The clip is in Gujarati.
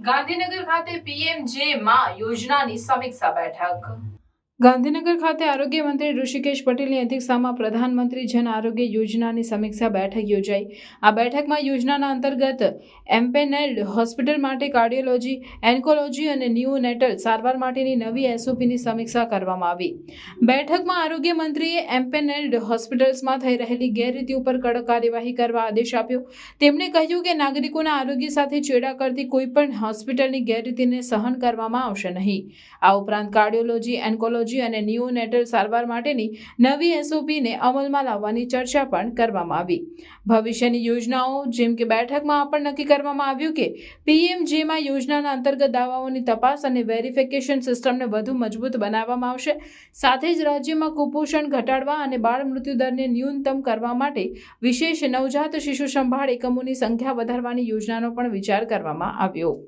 ગાંધીનગર ખાતે પીએમજે માં યોજનાની સમીક્ષા બેઠક. ગાંધીનગર ખાતે આરોગ્ય મંત્રી ઋષિકેશ પટેલની અધ્યક્ષતામાં પ્રધાનમંત્રી જન આરોગ્ય યોજનાની સમીક્ષા બેઠક યોજાઈ. આ બેઠકમાં યોજનાના અંતર્ગત એમ્પેનેલ્ડ હોસ્પિટલ માટે કાર્ડિયોલોજી, એન્કોલોજી અને ન્યુનેટલ સારવાર માટેની નવી એસઓપીની સમીક્ષા કરવામાં આવી. બેઠકમાં આરોગ્ય મંત્રીએ એમ્પેનેલ્ડ હોસ્પિટલ્સમાં થઈ રહેલી ગેરરીતિ ઉપર કડક કાર્યવાહી કરવા આદેશ આપ્યો. તેમણે કહ્યું કે નાગરિકોના આરોગ્ય સાથે ચેડા કરતી કોઈપણ હોસ્પિટલની ગેરરીતિને સહન કરવામાં આવશે નહીં. આ ઉપરાંત કાર્ડિયોલોજી, એન્કોલોજી અને ન્યુનેટલ સારવાર માટેની નવી એસઓપીને અમલમાં લાવવાની ચર્ચા પણ કરવામાં આવી. ભવિષ્યની યોજનાઓ, જેમ કે બેઠકમાં પણ નક્કી કરવામાં આવ્યું કે પીએમજેમાં યોજનાના અંતર્ગત દાવાઓની તપાસ અને વેરિફિકેશન સિસ્ટમને વધુ મજબૂત બનાવવામાં આવશે. સાથે જ રાજ્યમાં કુપોષણ ઘટાડવા અને બાળ મૃત્યુદરને ન્યૂનતમ કરવા માટે વિશેષ નવજાત શિશુ સંભાળ એકમોની સંખ્યા વધારવાની યોજનાનો પણ વિચાર કરવામાં આવ્યો.